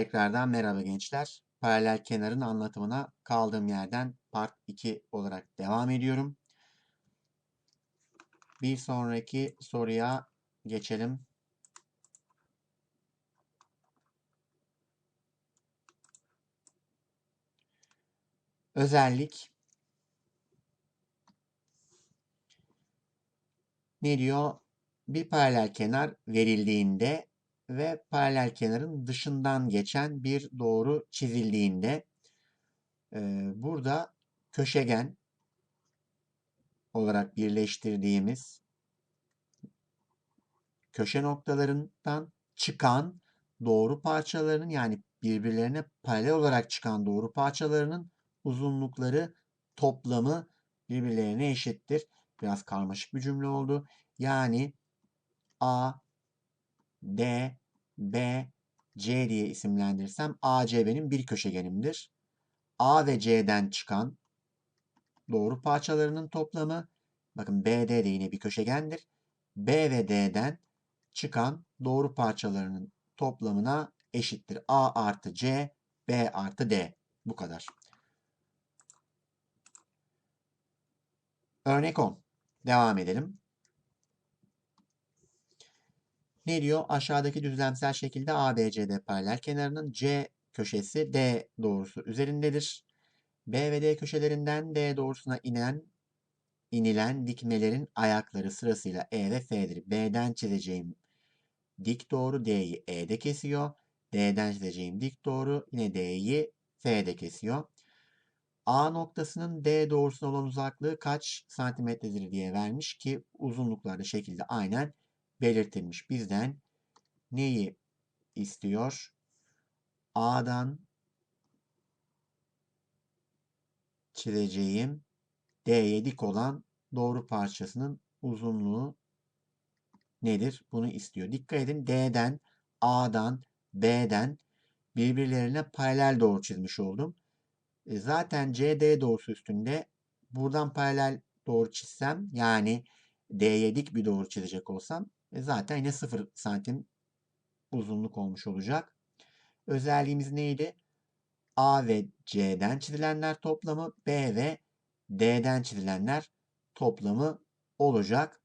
Tekrardan merhaba gençler. Paralel kenarın anlatımına kaldığım yerden part 2 olarak devam ediyorum. Bir sonraki soruya geçelim. Özellik ne diyor? Bir paralel kenar verildiğinde ve paralel kenarın dışından geçen bir doğru çizildiğinde e, burada köşegen olarak birleştirdiğimiz köşe noktalarından çıkan doğru parçalarının yani birbirlerine paralel olarak çıkan doğru parçalarının uzunlukları toplamı birbirlerine eşittir. Biraz karmaşık bir cümle oldu. Yani A, D, B, C diye isimlendirirsem AC benim bir köşegenimdir. A ve C'den çıkan doğru parçalarının toplamı bakın BD de yine bir köşegendir. B ve D'den çıkan doğru parçalarının toplamına eşittir. A artı C, B artı D. Bu kadar. Örnek 10. Devam edelim. Ne diyor? Aşağıdaki düzlemsel şekilde ABCD paralel kenarının C köşesi D doğrusu üzerindedir. B ve D köşelerinden D doğrusuna inen inilen dikmelerin ayakları sırasıyla E ve F'dir. B'den çizeceğim dik doğru D'yi E'de kesiyor. D'den çizeceğim dik doğru yine D'yi F'de kesiyor. A noktasının D doğrusuna olan uzaklığı kaç santimetredir diye vermiş ki uzunluklarda şekilde aynen belirtilmiş. Bizden neyi istiyor? A'dan çizeceğim D'ye dik olan doğru parçasının uzunluğu nedir? Bunu istiyor. Dikkat edin D'den, A'dan, B'den birbirlerine paralel doğru çizmiş oldum. E zaten CD doğrusu üstünde buradan paralel doğru çizsem yani D'ye dik bir doğru çizecek olsam e zaten yine 0 santim uzunluk olmuş olacak. Özelliğimiz neydi? A ve C'den çizilenler toplamı B ve D'den çizilenler toplamı olacak.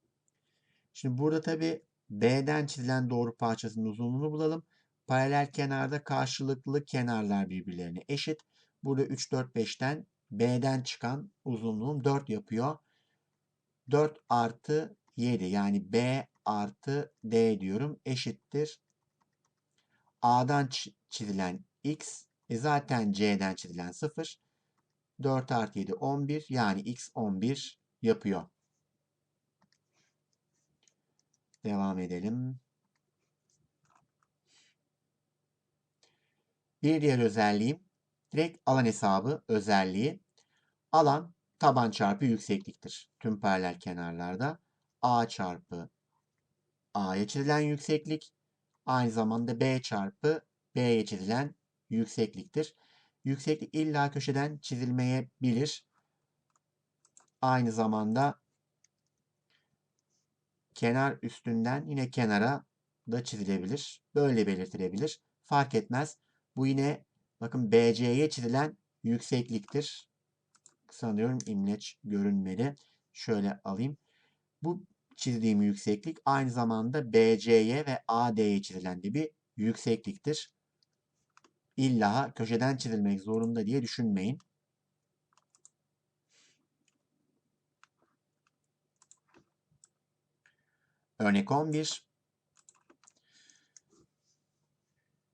Şimdi burada tabi B'den çizilen doğru parçasının uzunluğunu bulalım. Paralel kenarda karşılıklı kenarlar birbirlerine eşit. Burada 3, 4, 5'ten B'den çıkan uzunluğum 4 yapıyor. 4 artı 7 yani B artı D diyorum eşittir. A'dan çizilen X e zaten C'den çizilen 0. 4 artı 7 11 yani X 11 yapıyor. Devam edelim. Bir diğer özelliğim direkt alan hesabı özelliği. Alan taban çarpı yüksekliktir. Tüm paralel kenarlarda A çarpı A'ya çizilen yükseklik aynı zamanda B çarpı B'ye çizilen yüksekliktir. Yükseklik illa köşeden çizilmeyebilir. Aynı zamanda kenar üstünden yine kenara da çizilebilir. Böyle belirtilebilir. Fark etmez. Bu yine bakın BC'ye çizilen yüksekliktir. Sanıyorum imleç görünmeli. Şöyle alayım. Bu çizdiğim yükseklik aynı zamanda BC'ye ve AD'ye çizilen de bir yüksekliktir. İlla köşeden çizilmek zorunda diye düşünmeyin. Örnek 11.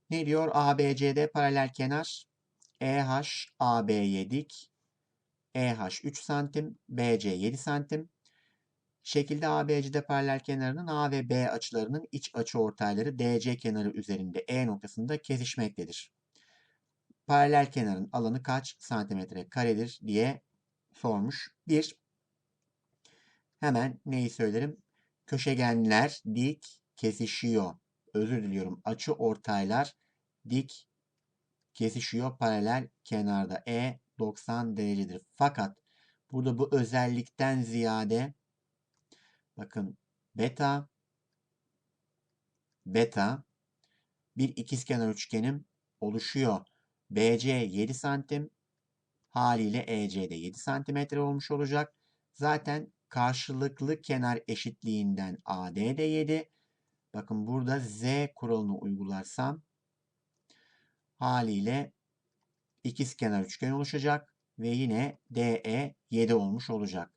Ne diyor? ABCD paralel kenar. EH AB'ye dik. EH 3 santim. BC 7 santim. Şekilde ABCD paralel kenarının A ve B açılarının iç açı ortayları DC kenarı üzerinde E noktasında kesişmektedir. Paralel kenarın alanı kaç santimetre karedir diye sormuş. Bir, hemen neyi söylerim? Köşegenler dik kesişiyor. Özür diliyorum. Açı ortaylar dik kesişiyor paralel kenarda. E 90 derecedir. Fakat burada bu özellikten ziyade bakın beta beta bir ikizkenar üçgenim oluşuyor. BC 7 santim. Haliyle EC de 7 santimetre olmuş olacak. Zaten karşılıklı kenar eşitliğinden AD de 7. Bakın burada Z kuralını uygularsam haliyle ikizkenar üçgen oluşacak ve yine DE 7 olmuş olacak.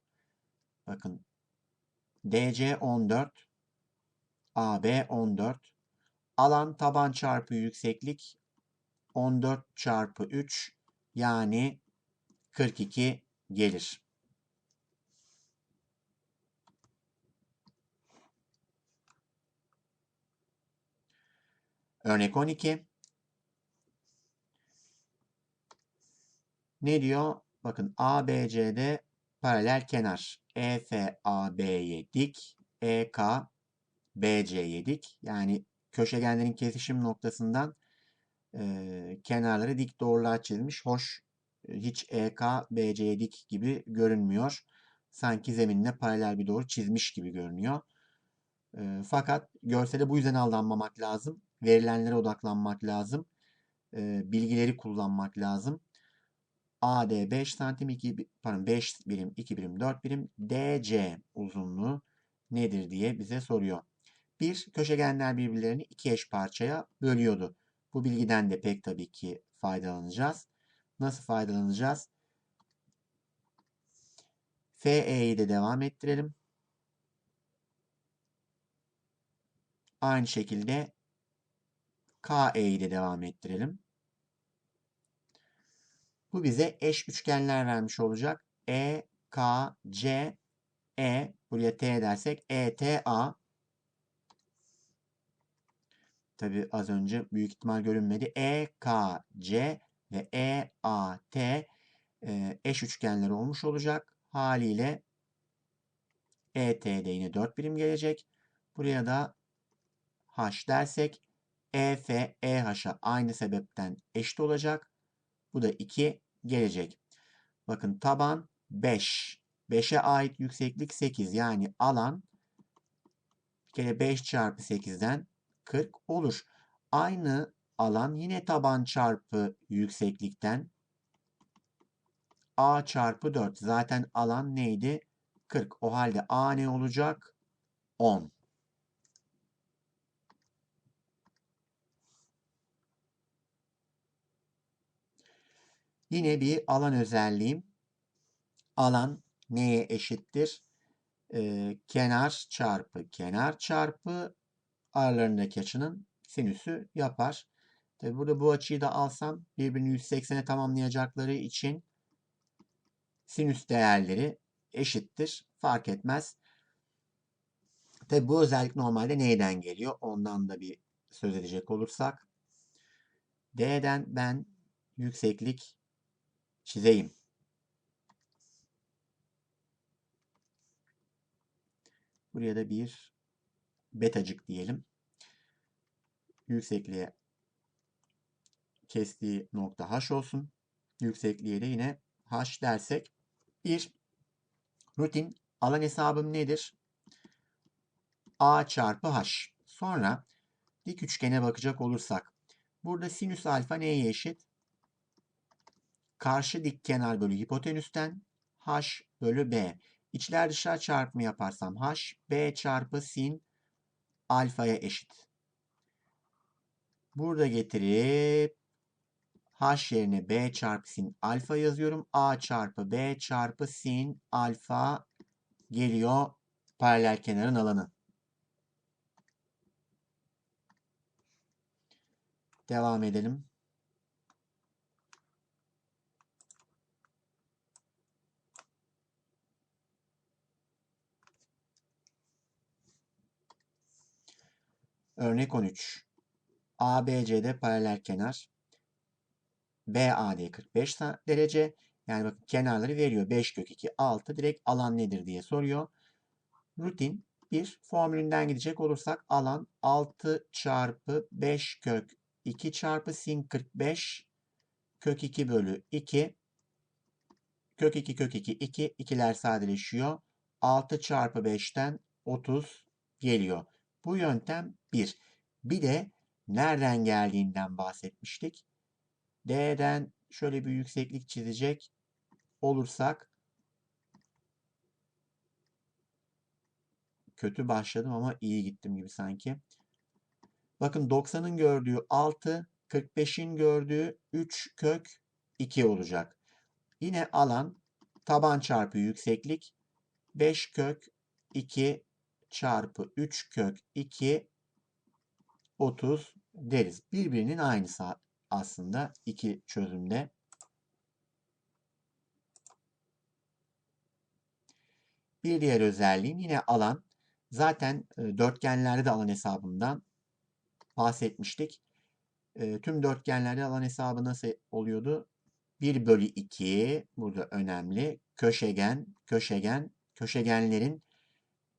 Bakın DC 14, AB 14, alan taban çarpı yükseklik 14 çarpı 3 yani 42 gelir. Örnek 12. Ne diyor? Bakın ABC'de paralel kenar. EF AB'ye dik. EK BC'ye dik. Yani köşegenlerin kesişim noktasından e, kenarları dik doğrular çizmiş. Hoş hiç EK BC'ye dik gibi görünmüyor. Sanki zeminle paralel bir doğru çizmiş gibi görünüyor. E, fakat görsele bu yüzden aldanmamak lazım. Verilenlere odaklanmak lazım. E, bilgileri kullanmak lazım. AD 5 santim 2 pardon 5 birim 2 birim 4 birim DC uzunluğu nedir diye bize soruyor. Bir köşegenler birbirlerini iki eş parçaya bölüyordu. Bu bilgiden de pek tabii ki faydalanacağız. Nasıl faydalanacağız? FE'yi de devam ettirelim. Aynı şekilde KE'yi de devam ettirelim. Bu bize eş üçgenler vermiş olacak. E, K, C, E. Buraya T dersek E, T, A. Tabi az önce büyük ihtimal görünmedi. E, K, C ve E, A, T e, eş üçgenler olmuş olacak. Haliyle E, T'de yine 4 birim gelecek. Buraya da H dersek EF, EH'a aynı sebepten eşit olacak. Bu da 2 gelecek. Bakın taban 5. 5'e ait yükseklik 8. Yani alan kere 5 çarpı 8'den 40 olur. Aynı alan yine taban çarpı yükseklikten A çarpı 4. Zaten alan neydi? 40. O halde A ne olacak? 10. Yine bir alan özelliğim. Alan neye eşittir? Ee, kenar çarpı kenar çarpı aralarındaki açının sinüsü yapar. Tabi burada bu açıyı da alsam birbirini 180'e tamamlayacakları için sinüs değerleri eşittir. Fark etmez. Tabi bu özellik normalde neyden geliyor? Ondan da bir söz edecek olursak. D'den ben yükseklik çizeyim. Buraya da bir betacık diyelim. Yüksekliğe kestiği nokta h olsun. Yüksekliğe de yine h dersek bir rutin alan hesabım nedir? a çarpı h. Sonra dik üçgene bakacak olursak burada sinüs alfa neye eşit? Karşı dik kenar bölü hipotenüsten h bölü b. İçler dışlar çarpımı yaparsam h b çarpı sin alfaya eşit. Burada getirip h yerine b çarpı sin alfa yazıyorum. a çarpı b çarpı sin alfa geliyor paralel kenarın alanı. Devam edelim. Örnek 13. ABC'de paralel kenar. BAD 45 derece. Yani bakın kenarları veriyor. 5 kök 2 6 direkt alan nedir diye soruyor. Rutin bir formülünden gidecek olursak alan 6 çarpı 5 kök 2 çarpı sin 45 kök 2 bölü 2 kök 2 kök 2 2 ikiler sadeleşiyor. 6 çarpı 5'ten 30 geliyor. Bu yöntem 1. Bir de nereden geldiğinden bahsetmiştik. D'den şöyle bir yükseklik çizecek olursak kötü başladım ama iyi gittim gibi sanki. Bakın 90'ın gördüğü 6, 45'in gördüğü 3 kök 2 olacak. Yine alan taban çarpı yükseklik 5 kök 2 çarpı 3 kök 2 30 deriz. Birbirinin aynısı aslında iki çözümde. Bir diğer özelliğim yine alan. Zaten e, dörtgenlerde de alan hesabından bahsetmiştik. E, tüm dörtgenlerde alan hesabı nasıl oluyordu? 1 bölü 2 burada önemli. Köşegen, köşegen, köşegenlerin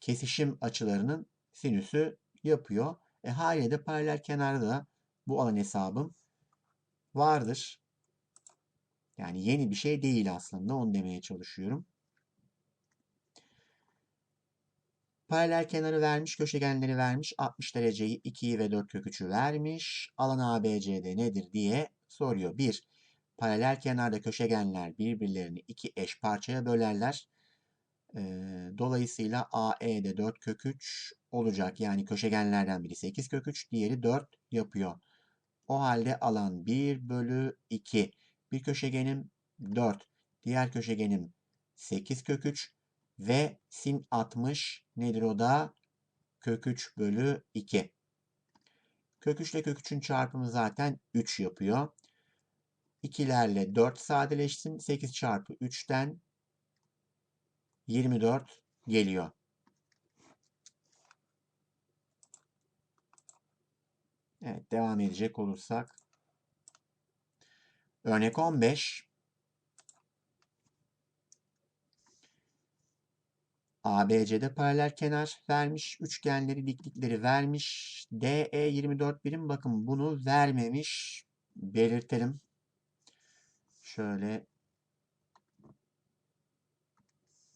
kesişim açılarının sinüsü yapıyor. E haliyle de paralel kenarda da bu alan hesabım vardır. Yani yeni bir şey değil aslında onu demeye çalışıyorum. Paralel kenarı vermiş, köşegenleri vermiş, 60 dereceyi 2'yi ve 4 kök 3'ü vermiş. Alan ABCD nedir diye soruyor. 1. Paralel kenarda köşegenler birbirlerini iki eş parçaya bölerler. Dolayısıyla AE'de 4 kök 3 olacak. Yani köşegenlerden biri 8 kök 3, diğeri 4 yapıyor. O halde alan 1 bölü 2. Bir köşegenim 4, diğer köşegenim 8 kök 3 ve sin 60 nedir o da? Kök 3 bölü 2. Kök 3 ile kök 3'ün çarpımı zaten 3 yapıyor. 2'lerle 4 sadeleşsin. 8 çarpı 3'ten 24 geliyor. Evet devam edecek olursak. Örnek 15. ABC'de paralel kenar vermiş. Üçgenleri, diklikleri vermiş. DE 24 birim. Bakın bunu vermemiş. Belirtelim. Şöyle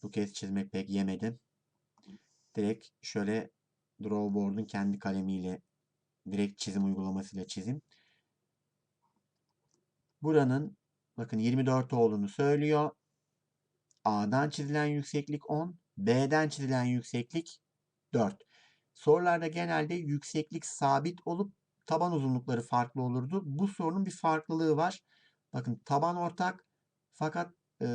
bu kez çizmek pek yemedim. Direkt şöyle drawboard'un kendi kalemiyle direkt çizim uygulamasıyla çizim. Buranın bakın 24 olduğunu söylüyor. A'dan çizilen yükseklik 10. B'den çizilen yükseklik 4. Sorularda genelde yükseklik sabit olup taban uzunlukları farklı olurdu. Bu sorunun bir farklılığı var. Bakın taban ortak fakat e,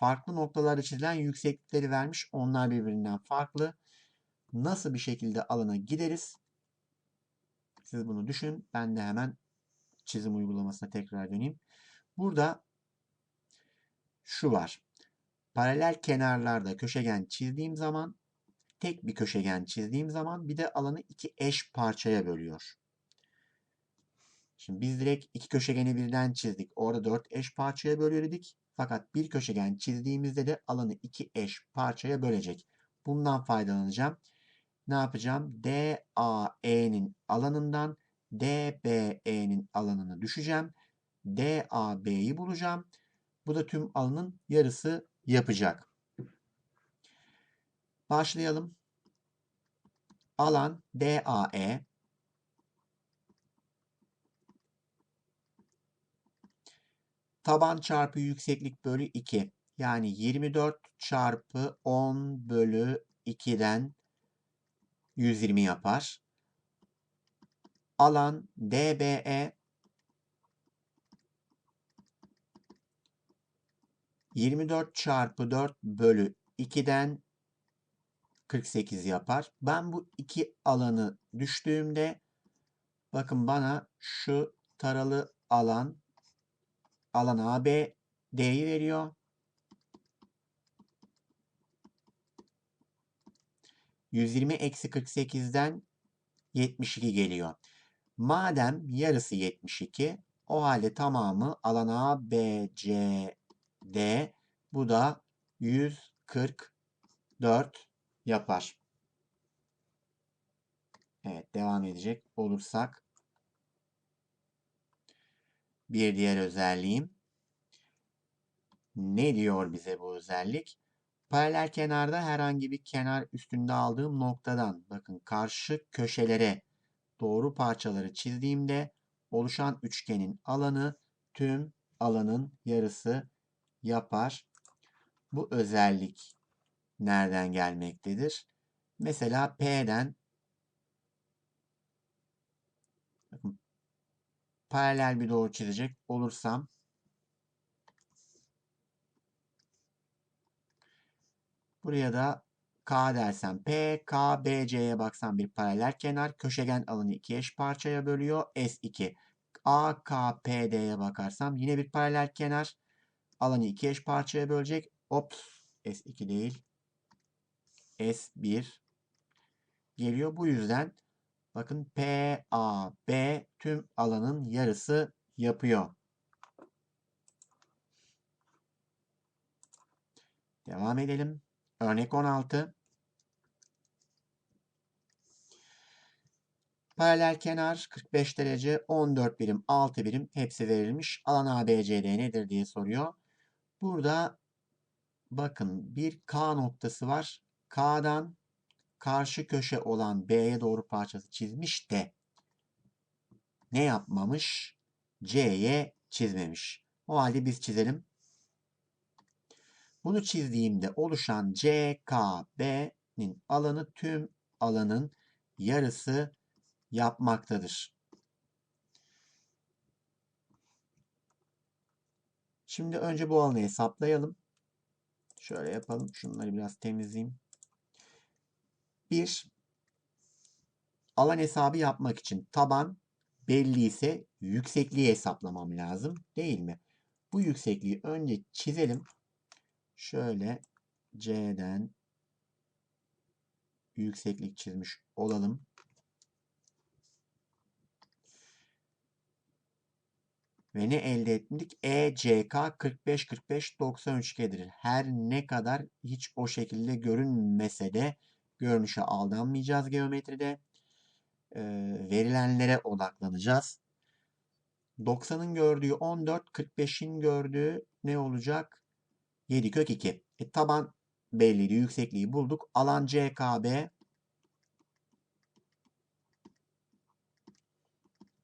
farklı noktalarda çizilen yükseklikleri vermiş. Onlar birbirinden farklı. Nasıl bir şekilde alana gideriz? Siz bunu düşün. Ben de hemen çizim uygulamasına tekrar döneyim. Burada şu var. Paralel kenarlarda köşegen çizdiğim zaman tek bir köşegen çizdiğim zaman bir de alanı iki eş parçaya bölüyor. Şimdi biz direkt iki köşegeni birden çizdik. Orada dört eş parçaya bölüyor dedik. Fakat bir köşegen çizdiğimizde de alanı iki eş parçaya bölecek. Bundan faydalanacağım. Ne yapacağım? DAE'nin alanından DBE'nin alanını düşeceğim. DAB'yi bulacağım. Bu da tüm alanın yarısı yapacak. Başlayalım. Alan DAE taban çarpı yükseklik bölü 2. Yani 24 çarpı 10 bölü 2'den 120 yapar. Alan DBE 24 çarpı 4 bölü 2'den 48 yapar. Ben bu iki alanı düştüğümde bakın bana şu taralı alan alan AB D'yi veriyor. 120 eksi 48'den 72 geliyor. Madem yarısı 72 o halde tamamı alan A, bu da 144 yapar. Evet devam edecek olursak bir diğer özelliğim ne diyor bize bu özellik? Paralel kenarda herhangi bir kenar üstünde aldığım noktadan bakın karşı köşelere doğru parçaları çizdiğimde oluşan üçgenin alanı tüm alanın yarısı yapar. Bu özellik nereden gelmektedir? Mesela P'den paralel bir doğru çizecek olursam buraya da K dersem P, K, B, C'ye baksam bir paralel kenar. Köşegen alanı iki eş parçaya bölüyor. S2. A, K, P, D'ye bakarsam yine bir paralel kenar. Alanı iki eş parçaya bölecek. Ops. S2 değil. S1 geliyor. Bu yüzden bakın P, B tüm alanın yarısı yapıyor. Devam edelim. Örnek 16. Paralel kenar 45 derece 14 birim 6 birim hepsi verilmiş. Alan ABCD nedir diye soruyor. Burada bakın bir K noktası var. K'dan karşı köşe olan B'ye doğru parçası çizmiş de ne yapmamış? C'ye çizmemiş. O halde biz çizelim. Bunu çizdiğimde oluşan CKB'nin alanı tüm alanın yarısı yapmaktadır. Şimdi önce bu alanı hesaplayalım. Şöyle yapalım. Şunları biraz temizleyeyim. Bir, alan hesabı yapmak için taban belli ise yüksekliği hesaplamam lazım. Değil mi? Bu yüksekliği önce çizelim. Şöyle C'den yükseklik çizmiş olalım. Ve ne elde ettik? ECK 45 45 90 üçgenidir. Her ne kadar hiç o şekilde görünmese de görünüşe aldanmayacağız geometride. E, verilenlere odaklanacağız. 90'ın gördüğü 14, 45'in gördüğü ne olacak? 7 kök 2. E, taban belliydi. Yüksekliği bulduk. Alan CKB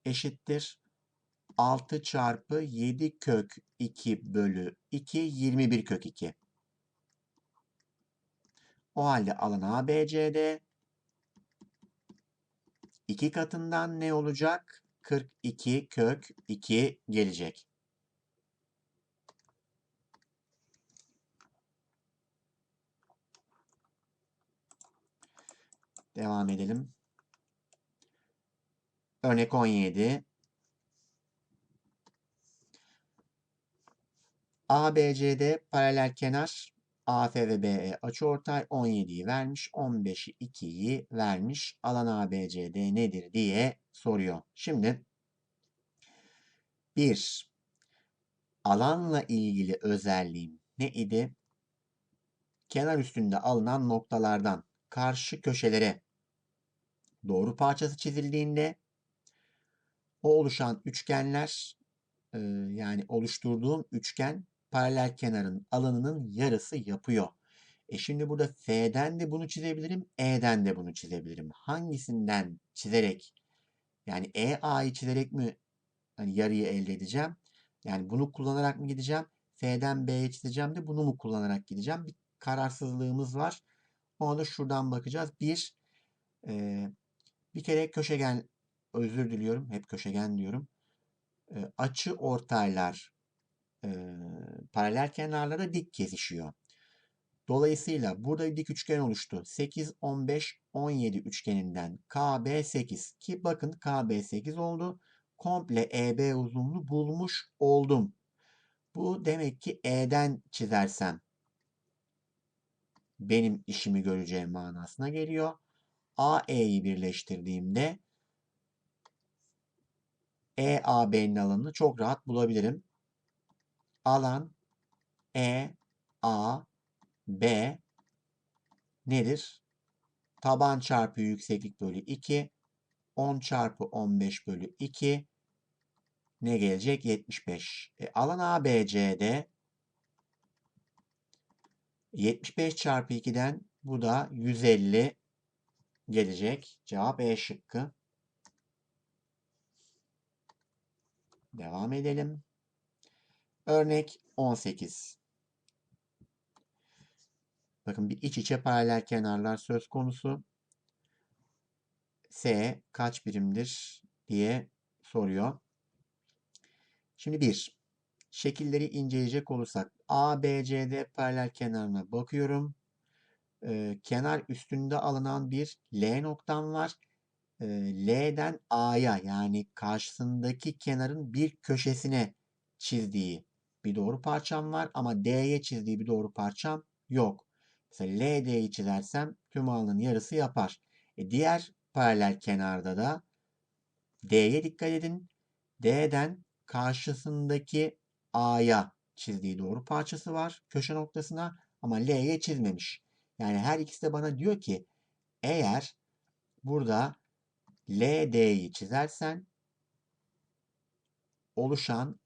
eşittir. 6 çarpı 7 kök 2 bölü 2 21 kök 2. O halde alan ABCD 2 katından ne olacak? 42 kök 2 gelecek. Devam edelim. Örnek 17. ABCD paralel kenar AF ve BE açıortay 17'yi vermiş. 15'i 2'yi vermiş. Alan ABCD nedir diye soruyor. Şimdi 1. Alanla ilgili özelliğim ne idi? Kenar üstünde alınan noktalardan karşı köşelere doğru parçası çizildiğinde o oluşan üçgenler yani oluşturduğum üçgen paralel kenarın alanının yarısı yapıyor. E şimdi burada F'den de bunu çizebilirim, E'den de bunu çizebilirim. Hangisinden çizerek yani EA'yı çizerek mi hani yarıyı elde edeceğim? Yani bunu kullanarak mı gideceğim? F'den B'ye çizeceğim de bunu mu kullanarak gideceğim? Bir kararsızlığımız var. Ona da şuradan bakacağız. Bir, e, bir kere köşegen, özür diliyorum. Hep köşegen diyorum. E, açı ortaylar e, paralel kenarlara dik kesişiyor. Dolayısıyla burada bir dik üçgen oluştu. 8, 15, 17 üçgeninden KB 8 ki bakın KB 8 oldu. Komple EB uzunluğunu bulmuş oldum. Bu demek ki E'den çizersem benim işimi göreceğim manasına geliyor. AE'yi birleştirdiğimde EAB'nin alanını çok rahat bulabilirim. Alan E A B nedir? Taban çarpı yükseklik bölü 2. 10 çarpı 15 bölü 2. Ne gelecek? 75. E, alan ABCD 75 çarpı 2'den bu da 150 gelecek. Cevap E şıkkı. Devam edelim. Örnek 18. Bakın bir iç içe paralel kenarlar söz konusu. S kaç birimdir diye soruyor. Şimdi bir, şekilleri inceleyecek olursak A, B, C, D paralel kenarına bakıyorum. Ee, kenar üstünde alınan bir L noktam var. Ee, L'den A'ya yani karşısındaki kenarın bir köşesine çizdiği bir doğru parçam var ama D'ye çizdiği bir doğru parçam yok. Mesela LD'yi çizersem tüm alanın yarısı yapar. E diğer paralel kenarda da D'ye dikkat edin. D'den karşısındaki A'ya çizdiği doğru parçası var köşe noktasına ama L'ye çizmemiş. Yani her ikisi de bana diyor ki eğer burada LD'yi çizersen oluşan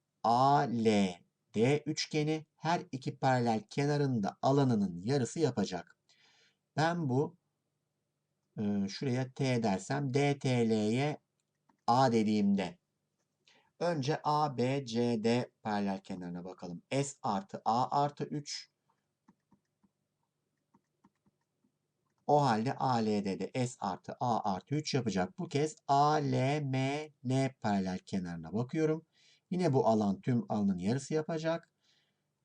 ALD üçgeni her iki paralel kenarında alanının yarısı yapacak. Ben bu e, şuraya T dersem DTL'ye A dediğimde önce A, B, C, D paralel kenarına bakalım. S artı A artı 3 O halde ALD'de S artı A artı 3 yapacak. Bu kez ALMN paralel kenarına bakıyorum. Yine bu alan tüm alanın yarısı yapacak.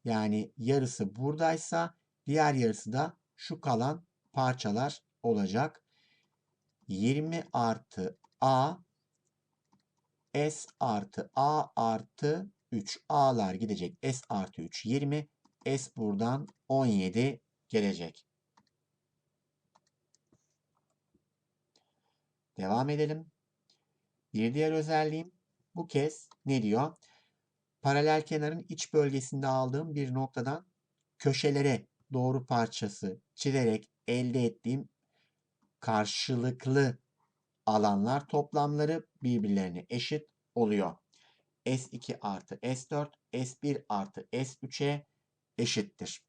Yani yarısı buradaysa diğer yarısı da şu kalan parçalar olacak. 20 artı A S artı A artı 3 A'lar gidecek. S artı 3 20. S buradan 17 gelecek. Devam edelim. Bir diğer özelliğim bu kez ne diyor? Paralel kenarın iç bölgesinde aldığım bir noktadan köşelere doğru parçası çizerek elde ettiğim karşılıklı alanlar toplamları birbirlerine eşit oluyor. S2 artı S4, S1 artı S3'e eşittir.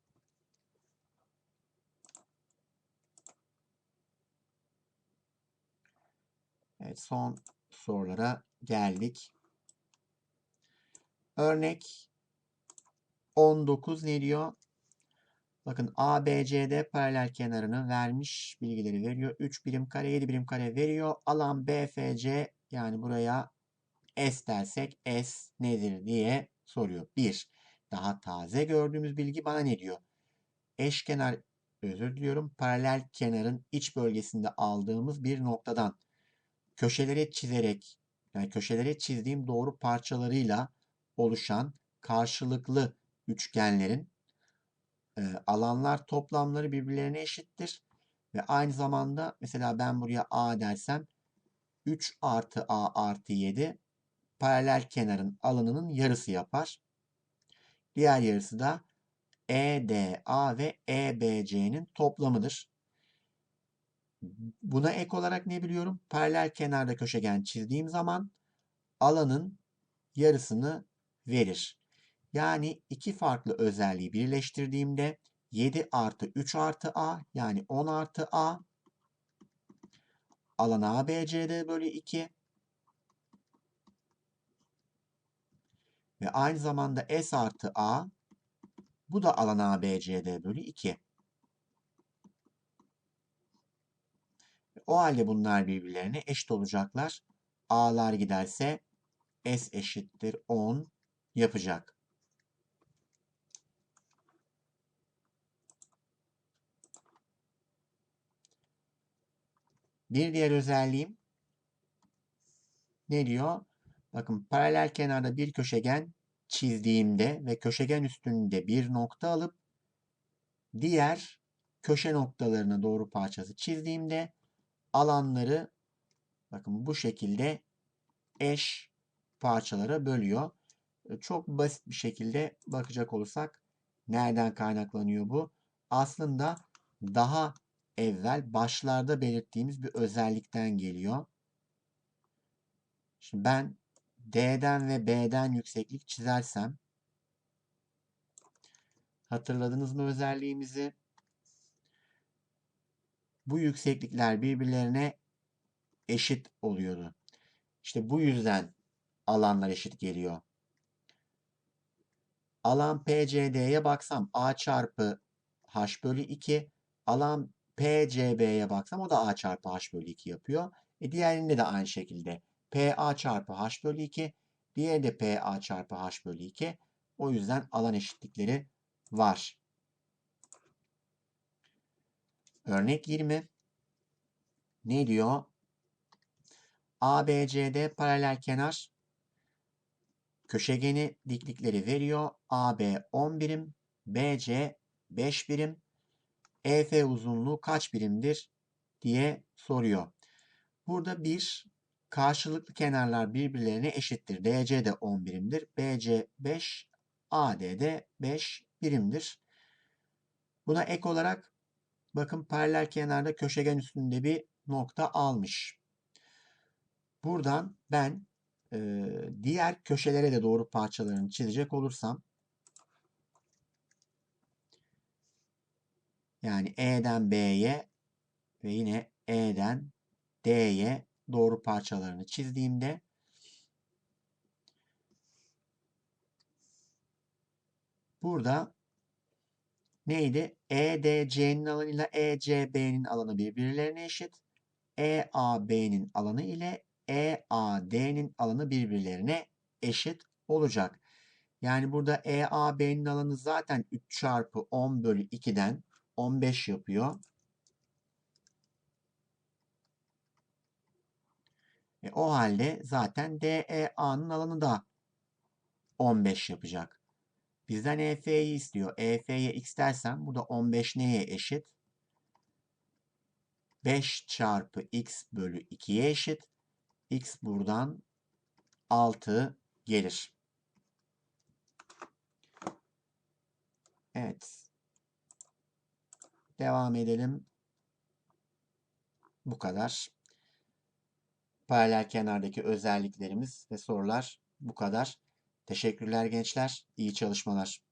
Evet, son sorulara geldik. Örnek 19 ne diyor? Bakın ABCD paralel kenarını vermiş bilgileri veriyor. 3 birim kare 7 birim kare veriyor. Alan BFC yani buraya S dersek S nedir diye soruyor. 1. Daha taze gördüğümüz bilgi bana ne diyor? Eşkenar özür diliyorum. Paralel kenarın iç bölgesinde aldığımız bir noktadan köşelere çizerek yani köşelere çizdiğim doğru parçalarıyla oluşan karşılıklı üçgenlerin e, alanlar toplamları birbirlerine eşittir. Ve aynı zamanda mesela ben buraya A dersem 3 artı A artı 7 paralel kenarın alanının yarısı yapar. Diğer yarısı da EDA ve EBC'nin toplamıdır. Buna ek olarak ne biliyorum? Paralel kenarda köşegen çizdiğim zaman alanın yarısını verir. Yani iki farklı özelliği birleştirdiğimde 7 artı 3 artı A yani 10 artı A alan ABCD bölü 2 ve aynı zamanda S artı A bu da alan ABCD bölü 2. O halde bunlar birbirlerine eşit olacaklar. A'lar giderse S eşittir 10 yapacak. Bir diğer özelliğim ne diyor? Bakın paralel kenarda bir köşegen çizdiğimde ve köşegen üstünde bir nokta alıp diğer köşe noktalarına doğru parçası çizdiğimde alanları bakın bu şekilde eş parçalara bölüyor. Çok basit bir şekilde bakacak olursak nereden kaynaklanıyor bu? Aslında daha evvel başlarda belirttiğimiz bir özellikten geliyor. Şimdi ben D'den ve B'den yükseklik çizersem hatırladınız mı özelliğimizi? Bu yükseklikler birbirlerine eşit oluyordu. İşte bu yüzden alanlar eşit geliyor. Alan PCD'ye baksam A çarpı H bölü 2. Alan PCB'ye baksam o da A çarpı H bölü 2 yapıyor. E diğerinde de aynı şekilde. PA çarpı H bölü 2. Diğeri de PA çarpı H bölü 2. O yüzden alan eşitlikleri var. Örnek 20. Ne diyor? ABCD paralel kenar köşegeni diklikleri veriyor. AB 10 birim, BC 5 birim, EF uzunluğu kaç birimdir diye soruyor. Burada bir karşılıklı kenarlar birbirlerine eşittir. DC de 10 birimdir. BC 5, AD de 5 birimdir. Buna ek olarak bakın paralel kenarda köşegen üstünde bir nokta almış. Buradan ben e, diğer köşelere de doğru parçalarını çizecek olursam yani E'den B'ye ve yine E'den D'ye doğru parçalarını çizdiğimde burada neydi? EDC'nin alanı ile ECB'nin alanı birbirlerine eşit. EAB'nin alanı ile EAD'nin alanı birbirlerine eşit olacak. Yani burada EAB'nin alanı zaten 3 çarpı 10 bölü 2'den 15 yapıyor. E, o halde zaten DEA'nın alanı da 15 yapacak. Bizden EF'yi istiyor. EF'ye x dersem burada 15 neye eşit? 5 çarpı x bölü 2'ye eşit. X buradan 6 gelir. Evet. Devam edelim. Bu kadar. Paralel kenardaki özelliklerimiz ve sorular bu kadar. Teşekkürler gençler. İyi çalışmalar.